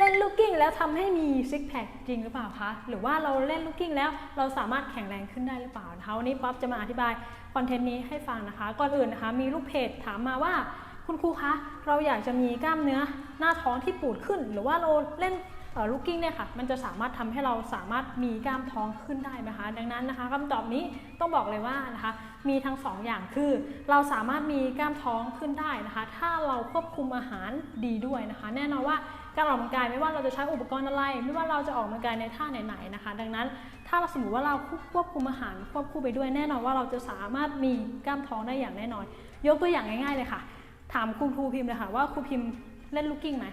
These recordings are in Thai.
เล่นลูกกิ้งแล้วทำให้มีซิกแพคจริงหรือเปล่าคะ หรือว่าเราเล่นลูกกิ้งแล้วเราสามารถแข็งแรงขึ้นได้หรือเปล่านะคะวันนี้ป๊อปจะมาอธิบายคอนเทนต์นี้ให้ฟังนะคะ ก่อนอื่นนะคะ มีลูกเพจถามมาว่า คุณครูคะ เราอยากจะมีกล้ามเนื้อหน้าท้องที่ปูดขึ้น หรือว่าเราเล่นลูกกิ้งเนี่ยค่ะ มันจะสามารถทำให้เราสามารถมีกล้ามท้องขึ้นได้ไหมคะ ดังนั้นนะคะคำตอบนี้ต้องบอกเลยว่านะคะ มีทั้งสองอย่างคือ เราสามารถมีกล้ามท้องขึ้นได้นะคะ ถ้าเราควบคุมอาหารดีด้วยนะคะ แน่นอนว่า การออกกำลังกายไม่ว่าเราจะใช้อุปกรณ์อะไร ไม่ว่าเราจะออกกำลังกายในท่าไหนๆนะคะ ดังนั้นถ้าเราสมมติว่าเราควบคุมอาหารควบคู่ไปด้วยแน่นอนว่าเราจะสามารถมีกล้ามท้องได้อย่างแน่นอน ยกตัวอย่างง่ายๆเลยค่ะ ถามครูครูพิมพ์เลยค่ะว่าครูพิมพ์เล่นลูกกิ้งไหม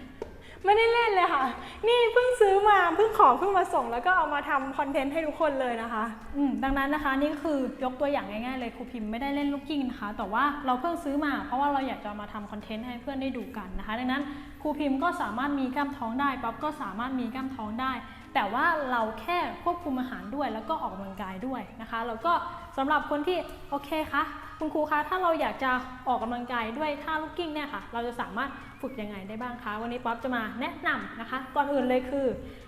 ไม่ได้เล่นเลยค่ะ นี่เพิ่งซื้อมาเพิ่งของเพิ่งมาส่ง แล้วก็เอามาทำคอนเทนต์ให้ทุกคนเลยนะคะ อืมดังนั้นนะคะนี่ก็คือยกตัวอย่างง่ายๆเลยครูพิมพ์ไม่ได้เล่นลูกกิ้งนะคะ แต่ว่าเราเพิ่งซื้อมา เพราะว่าเราอยากจะมาทำคอนเทนต์ให้เพื่อนได้ดูกันนะคะ ดังนั้นครูพิมพ์ก็สามารถมีกล้ามท้องได้ป๊อปก็สามารถมีกล้ามท้องได้ แต่ว่าเราแค่ควบคุมอาหารด้วย แล้วก็ออกกำลังกายด้วยนะคะ แล้วก็สำหรับคนที่โอเคคะ คุณครูคะถ้าเราอยากจะออกกำลังกายด้วยท่าลูกกิ้งเนี่ยค่ะ เราจะสามารถฝึกยังไงได้บ้างคะ วันนี้ป๊อปจะมาแนะนำนะคะ ก่อนอื่นเลยคือ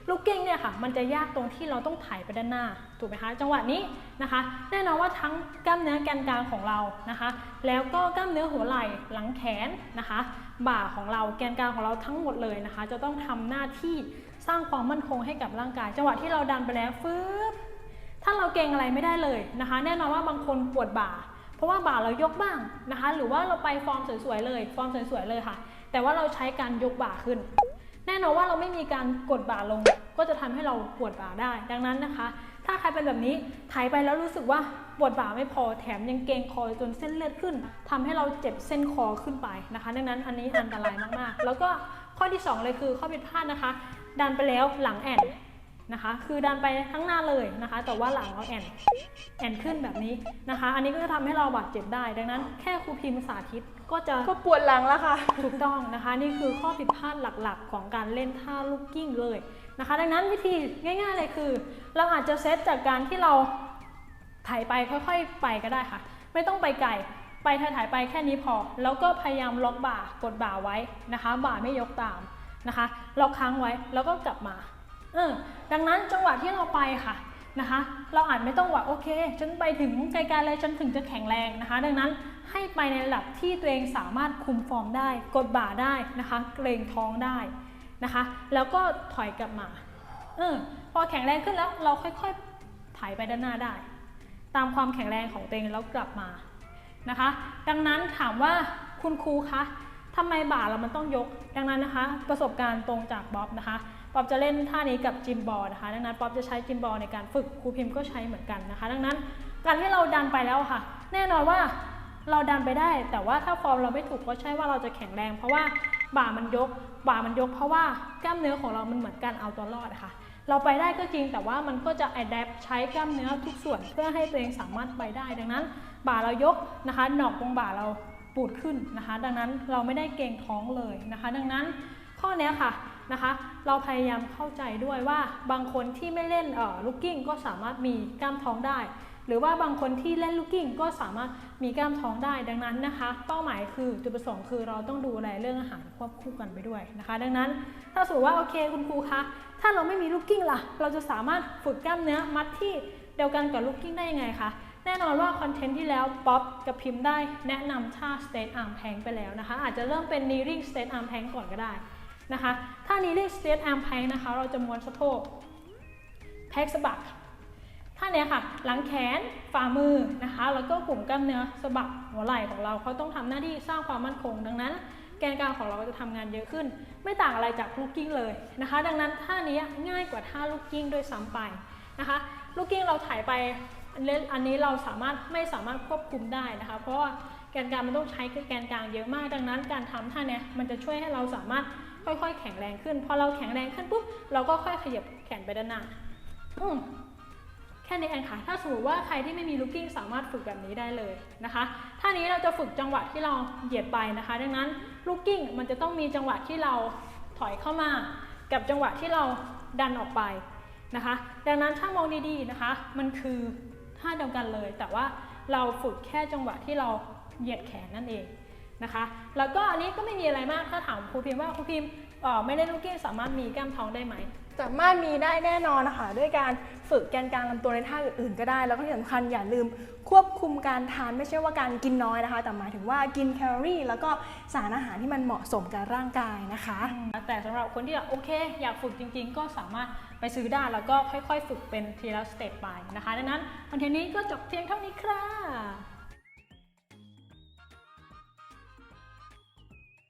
ลูกกิ้งเนี่ยค่ะ มันจะยากตรงที่เราต้องถ่ายไปด้านหน้า ถูกไหมคะ จังหวะนี้นะคะ แน่นอนว่าทั้งกล้ามเนื้อแกนกลางของเรานะคะ แล้วก็กล้ามเนื้อหัวไหล่หลังแขนนะคะ บ่าของเราแกนกลางของเราทั้งหมดเลยนะคะ จะต้องทำหน้าที่สร้างความมั่นคงให้กับร่างกาย จังหวะที่เราดันไปแล้วฟืบถ้าเราเก่งอะไรไม่ได้เลยนะคะ แน่นอนว่าบางคนปวดบ่า เพราะว่าบ่าเรายกบ้างนะคะ หรือว่าเราไปฟอร์มสวยๆเลย ฟอร์มสวยๆเลยค่ะ แต่ว่าเราใช้การยกบ่าขึ้น แน่นอนว่าเราไม่มีการกดบ่าลง ก็จะทำให้เราปวดบ่าได้ ดังนั้นนะคะ ถ้าใครเป็นแบบนี้ไถไปแล้วรู้สึกว่าปวดบ่าไม่พอแถมยังเกรงคอจนเส้นเลือดขึ้นทำให้เราเจ็บเส้นคอขึ้นไปนะคะ ดังนั้นอันนี้อันตรายมากๆ แล้วก็ข้อที่ 2 เลยคือข้อผิดพลาดนะคะ ดันไปแล้วหลังแอน นะคะ คือดันไปข้างหน้าเลยนะคะ แต่ว่าหลังเราแอนแอนขึ้นแบบนี้นะคะ อันนี้ก็จะทำให้เราบาดเจ็บได้ ดังนั้นแค่ครูพิมพ์สาธิตก็จะก็ปวดหลังแล้วค่ะ ถูกต้องนะคะ นี่คือข้อผิดพลาดหลักๆ ของการเล่นท่าลูกกิ้งเลยนะคะ ดังนั้นวิธีง่าย ๆ เลยคือ เราอาจจะเซตจากการที่เราถ่ายไปค่อยๆ ไปก็ได้ค่ะ ไม่ต้องไปไกลไปถ่ายๆไปแค่นี้พอ แล้วก็พยายามล็อกบ่ากดบ่าไว้นะคะ บ่าไม่ยกตามนะคะล็อกค้างไว้แล้วก็กลับมา เออดังนั้นจังหวะที่เราไปค่ะนะคะ เราอาจไม่ต้องว่าโอเค ฉันไปถึงไกลๆเลยฉันถึงจะแข็งแรงนะคะ ดังนั้นให้ไปในระดับที่ตัวเองสามารถคุมฟอร์มได้ กดบ่าได้นะคะ เกรงท้องได้นะคะ แล้วก็ถอยกลับมาเออพอแข็งแรงขึ้นแล้วเราค่อยๆถ่ายไปด้านหน้าได้ ตามความแข็งแรงของตัวเองแล้วกลับมานะคะ ดังนั้นถามว่าคุณครูคะทำไมบ่าเรามันต้องยก ดังนั้นนะคะ ประสบการณ์ตรงจากบ๊อบนะคะ ป๊อบจะเล่นท่านี้กับจิมบอลนะคะ ดังนั้นป๊อบจะใช้จิมบอลในการฝึกครูพิมพ์ก็ใช้เหมือนกันนะคะ ดังนั้นการที่เราดันไปแล้วค่ะ แน่นอนว่าเราดันไปได้ แต่ว่าถ้าฟอร์มเราไม่ถูกก็ใช่ว่าเราจะแข็งแรง เพราะว่าบ่ามันยก บ่ามันยก เพราะว่ากล้ามเนื้อของเรามันเหมือนการเอาตัวรอดะค่ะ เราไปได้ก็จริงแต่ว่ามันก็จะ adapt ใช้กล้ามเนื้อทุกส่วนเพื่อให้ตัวเองสามารถไปได้ ดังนั้น บ่าเรายกนะคะหนอกตรงบ่าเราปูดขึ้นนะคะ ดังนั้นเราไม่ได้เกรงท้องเลยนะคะ ดังนั้นข้อเนี้ยค่ะ นะคะ เราพยายามเข้าใจด้วยว่าบางคนที่ไม่เล่นเอ่อลูกกิ้งก็สามารถมีกล้ามท้องได้ หรือว่าบางคนที่เล่นลูกกิ้งก็สามารถมีกล้ามท้องได้ดังนั้นนะคะ เป้าหมายคือจุดประสงค์คือเราต้องดูแลเรื่องอาหารควบคู่กันไปด้วยนะคะ ดังนั้นถ้าสมมติว่าโอเคคุณครูคะถ้าเราไม่มีลูกกิ้งล่ะ เราจะสามารถฝึกกล้ามเนื้อมัดที่เดียวกันกับลูกกิ้งได้ยังไงคะแน่นอนว่าคอนเทนต์ที่แล้วป๊อปกับพิมพ์ได้แนะนำท่า state arm plank ไปแล้วนะคะ อาจจะเริ่มเป็น kneeling state arm plank ก่อนก็ได้ นะคะถ้า kneeling state arm plank นะคะ เราจะม้วนสะโพกแพ็กสะบักท่านี้ค่ะ หลังแขนฝ่ามือนะคะ แล้วก็กลุ่มกล้ามเนื้อสะบักหัวไหล่ของเราเขาต้องทำหน้าที่สร้างความมั่นคง ดังนั้น แกนกลางของเราก็จะทำงานเยอะขึ้น ไม่ต่างอะไรจากลูกกิ้งเลยนะคะ ดังนั้นท่านี้ง่ายกว่าท่าลูกกิ้งด้วยซ้ำไปนะคะ ลูกกิ้งเราถ่ายไปอันนี้เราสามารถไม่สามารถควบคุมได้นะคะ เพราะว่าแกนกลางมันต้องใช้แกนกลางเยอะมาก ดังนั้นการทำท่าเนี้ยมันจะช่วยให้เราสามารถ ค่อยๆ แข็งแรงขึ้น พอเราแข็งแรงขึ้นปุ๊บเราก็ค่อยขยับแขนไปด้านหน้าอืมแค่นี้เองค่ะ ถ้าสมมติว่าใครที่ไม่มีลูกกิ้งสามารถฝึกแบบนี้ได้เลยนะคะท่านี้เราจะฝึกจังหวะที่เราเหยียดไปนะคะ ดังนั้นลูกกิ้งมันจะต้องมีจังหวะที่เราถอยเข้ามา กับจังหวะที่เราดันออกไปนะคะ ดังนั้นถ้ามองดีๆนะคะ มันคือท่าเดียวกันเลย แต่ว่าเราฝึกแค่จังหวะที่เราเหยียดแขนนั่นเอง นะคะ แล้วก็อันนี้ก็ไม่มีอะไรมากถ้าถามครูพิมพ์ว่าครูพิมพ์เอ่อไม่เล่นลูกกิ้งสามารถมีกล้ามท้องได้ไหมสามารถมีได้แน่นอนนะคะด้วยการฝึกแกนกลางลำตัวในท่าอื่นๆก็ได้ แล้วก็ที่สำคัญอย่าลืมควบคุมการทานไม่ใช่ว่าการกินน้อยนะคะ แต่หมายถึงว่ากินแคลอรี่ แล้วก็สารอาหารที่มันเหมาะสมกับร่างกายนะคะ แต่สำหรับคนที่แบบโอเค อยากฝึกจริง ๆ ก็สามารถไปซื้อได้แล้วก็ค่อย ๆ ฝึกเป็นทีละสเต็ปไปนะคะดังนั้นคอนเทนต์นี้ก็จบเพียงเท่านี้ค่ะ